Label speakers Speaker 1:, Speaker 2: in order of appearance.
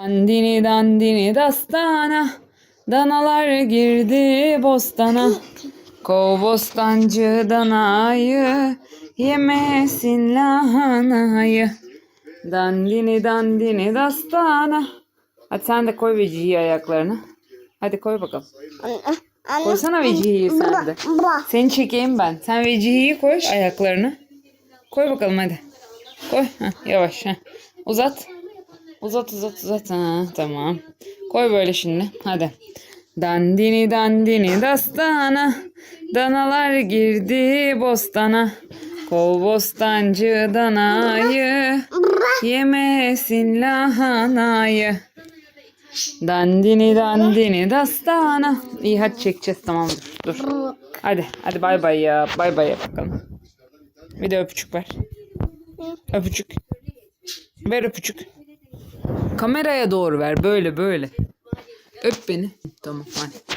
Speaker 1: Dandini dandini dastana, danalar girdi bostana. Kov bostancı danayı, yemesin lahanayı. Dandini dandini dastana. Hadi sen de koy vecihi ayaklarına. Hadi koy bakalım. Koysana vecihiyi sen de. Seni çekeyim ben. Sen vecihiyi koy ayaklarını. Koy bakalım hadi. Koy. Heh, yavaş. Heh. Uzat. Uzat uzat uzat. Ha, tamam. Koy böyle şimdi. Hadi. Dandini dandini dastana. Danalar girdi bostana. Kov bostancı danayı. Yemesin lahanayı. Dandini dandini dastana. İyi hadi çekeceğiz tamam dur. Hadi hadi bay bay ya. Bay bay yap bakalım. Bir de öpücük ver. Öpücük. Ver öpücük. Kameraya doğru ver böyle böyle. Öp beni. Tamam hadi.